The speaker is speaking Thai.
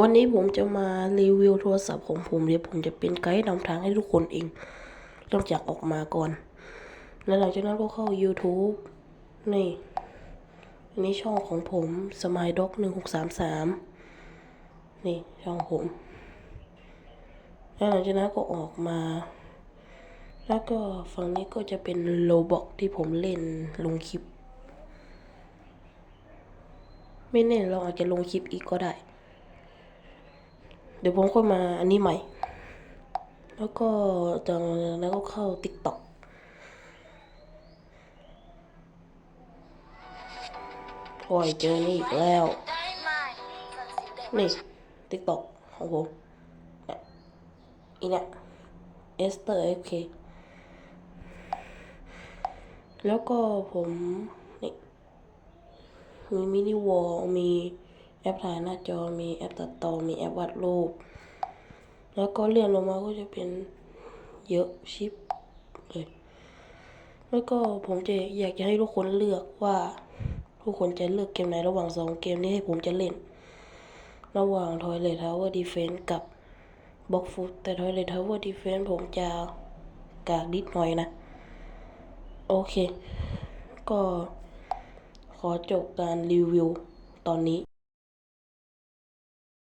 วันนี้ผมจะมารีวิวโทรศัพท์ของผมเดี๋ยวผมจะเป็นไกด์นำทางให้ทุกคนเองเริ่มจากออกมาก่อน แล้วหลังจากนั้นก็เข้า YouTube นี่อันนี้ช่องของผมสมายด็อกหนึ่งหกสามสามนี่ช่องผม แล้วหลังจากนั้นก็ออกมา แล้วก็ฝั่งนี้ก็จะเป็นโลบอกที่ผมเล่นลงคลิป ไม่แน่เราอาจจะลงคลิปอีกก็ได้ เดี๋ยวผมค่อยมาอันนี้ใหม่ แล้วก็จากนั้นก็เข้า TikTok โอ้ยเจอนี่อีกแล้ว นี่ TikTok ของผมเนี่ยอีเนี่ยเอสเตอร์เอฟเคแล้วก็ผม นี่ มีมินิวอลมี แอปถ่ายหน้าจอมีแอปตัดต่อมีแอปวาดรูป แล้วก็เลื่อนลงมาก็จะเป็นเยอะชิปเลยแล้วก็ผมจะอยากจะให้ทุกคนเลือกว่าทุกคนจะเลือกเกมไหนระหว่างสองเกมนี้ให้ผมจะเล่น ระหว่าง Toilet Tower Defense กับ Box Food แต่ Toilet Tower Defense ผมจะกากนิดหน่อยนะ โอเค ก็ขอจบการรีวิวตอนนี้